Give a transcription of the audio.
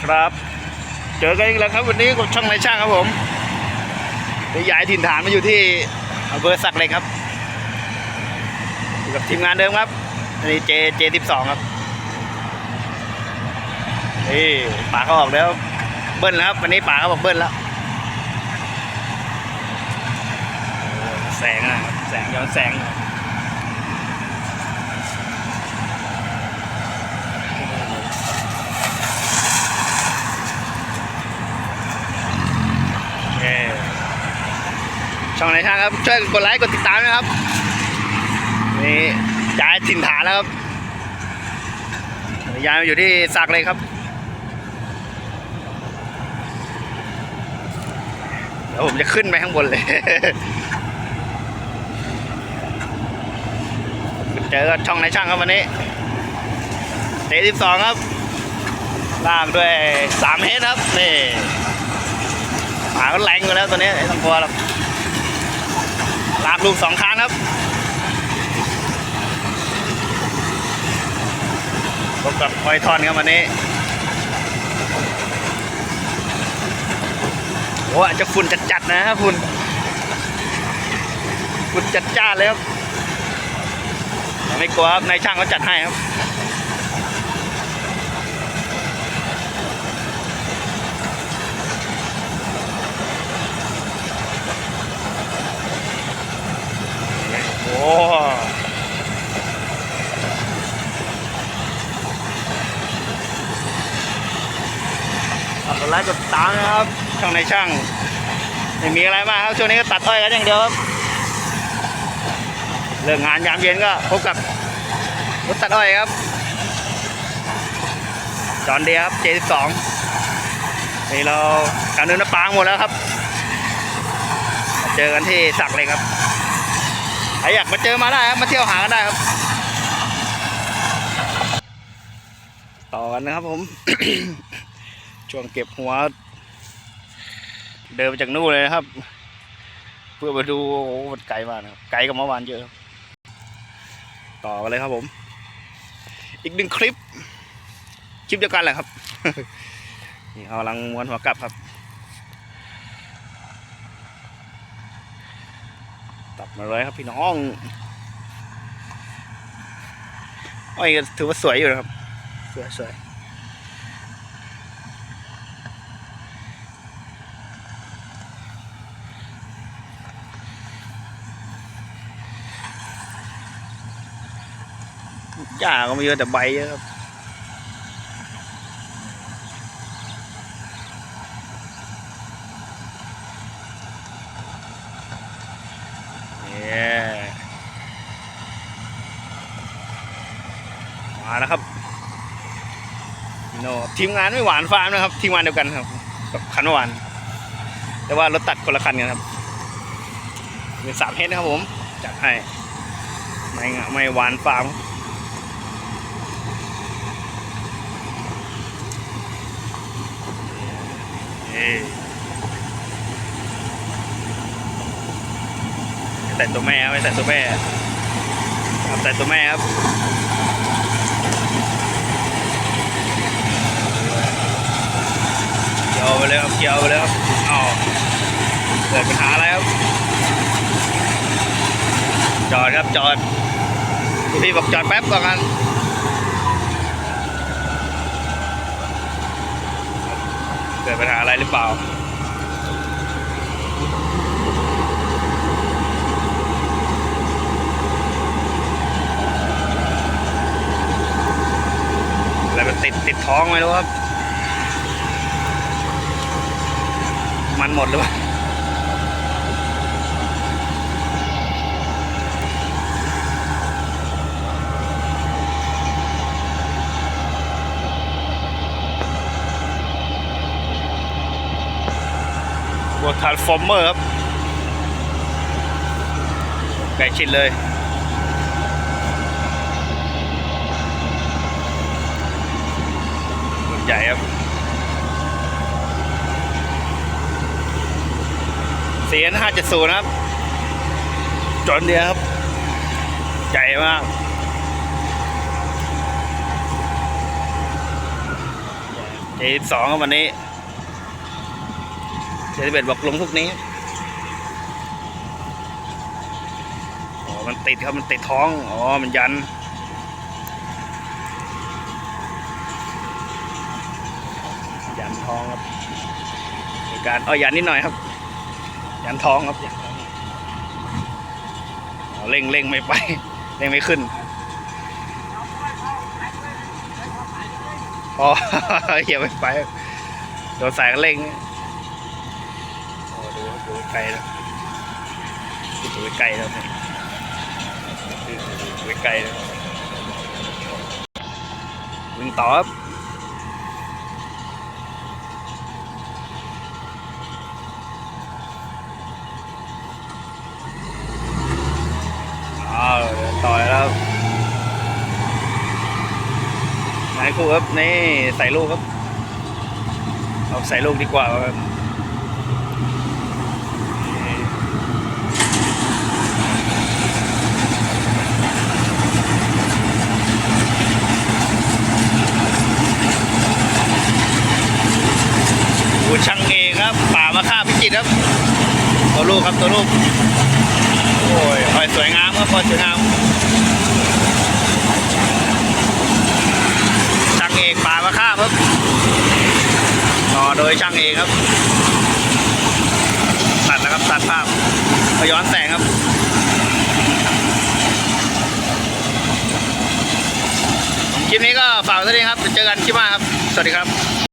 ครับ เจอกันอีกแล้วครับวันนี้กับช่องในช่างครับผมได้ย้ายถิ่นฐานมาอยู่ที่อำเภอสักเล็กครับอยู่กับทีมงานเดิมครับอันนี้เจเจสิบสองครับนี่ป่าเขาออกแล้ว เบิ้ลแล้วครับวันนี้ป่าเขาบอกเบิ้ลแล้ว แสงนะครับแสงย้อนแสง ช่องไหนช่างครับ ช่วยกดไลค์กดติดตามนะครับ นี่ย้ายถิ่นฐานแล้วครับย้ายมาอยู่ที่สักเลยครับเดี๋ยวผมจะขึ้นไปข้างบนเลยเจอกับช่องไหนช่างครับวันนี้เตะสิบสองครับลากด้วยสามเมตรครับนี่หาก็แรงอยู่แล้วตัวนี้ไอ้ต้องกลัวหรอก ลากลูกสองครั้งครับพบกับพลอยทอนครับวันนี้โอ้อาจจะฝุ่นจัดๆนะครับฝุ่นฝุ่นจัดจ้าเลยครับไม่กลัวครับนายช่างเขาจัดให้ครับ โอ้ฝา กดไลค์กดตามนะครับ ช่องในช่างไม่มีอะไรมากครับ ช่วงนี้ก็ตัดอ้อยกันอย่างเดียวครับเลิกงานยามเย็นก็พบกับรถตัดอ้อยครับ จอนเดียครับ J12 นี่เราการเดินน้ำปางหมดแล้วครับ เจอกันที่สักเลยครับใครอยากมาเจอมาได้ครับ มาเที่ยวหากันได้ครับ ต่อกันนะครับผม ช่วงเก็บหัว เดินมาจากนู่นเลยนะครับ เพื่อมาดูโอ้มันไกลมากนะไกลกับเมื่อวานเยอะ ต่อกันเลยครับผม อีกหนึ่งคลิป คลิปเดียวกันแหละครับ นี่เขากำลังม้วนหัวกลับครับ ตัดมาเลยครับพี่น้องอ้อยถือว่าสวยอยู่นะครับ สวยสวย หญ้าก็ไม่เยอะแต่ใบเยอะครับเนี่ยมาแล้วครับโนทีมงานไม่หวานฟาร์มนะครับ ทีมงานเดียวกันครับกับคันเมื่อวาน แต่ว่ารถตัดคนละคันกันครับเป็นสามเฮดนะครับผม จัดให้ ไม่งะไม่หวานฟาร์ม เอ้ใส่ตัวแม่ครับไม่ใส่ตัวแม่ครับใส่ตัวแม่ครับเกี่ยวไปเลยครับเกี่ยวไปเลยครับอ้าวเกิดปัญหาอะไรครับ จอดครับจอดพี่บอกจอดแป๊บก่อนกัน กิดปัญหาอะไรหรือเปล่าอะไรมันติดติดท้องไม่รู้ครับ มันหมดหรือเปล่า ทาร์ฟอร์เมอร์ครับใกล้ชิดเลยใหญ่ครับเสียนห้าเจ็ดศูนย์ครับ จนเดียครับ ใหญ่มากเจ็ดสองครับวันนี้ สิบเอ็ดบอกลงพวกนี้อ๋อมันติดครับมันติดท้องอ๋อมันยันยันท้องครับมีการเอายันนิดหน่อยครับ ยันท้องครับยันเร่งเร่งไม่ไปเร่งไม่ขึ้นอ๋อเหยียบไม่ไปโดนสายเร่ง ไกลแล้วดูไกลแล้วนี่ดูไกลแล้ววิ่งต่อครับอ้าวต่อยแล้วไหนครูครับนี่ใส่ลูกครับเอาใส่ลูกดีกว่าครับโอ้ช่างเองครับ ป่า ตรครับ ตัวลูกครับตัวลูก โอ้ยคอยสวยงามครับคอยสวยงามช่างเอกป่ามาข้าครับ ต่อโดยช่างเอกครับ ตัดนะครับตัดภาพมาย้อนแสงครับคลิปนี้ก็ฝากไว้เท่านี้ครับเจอกันคลิปหน้าครับ สวัสดีครับ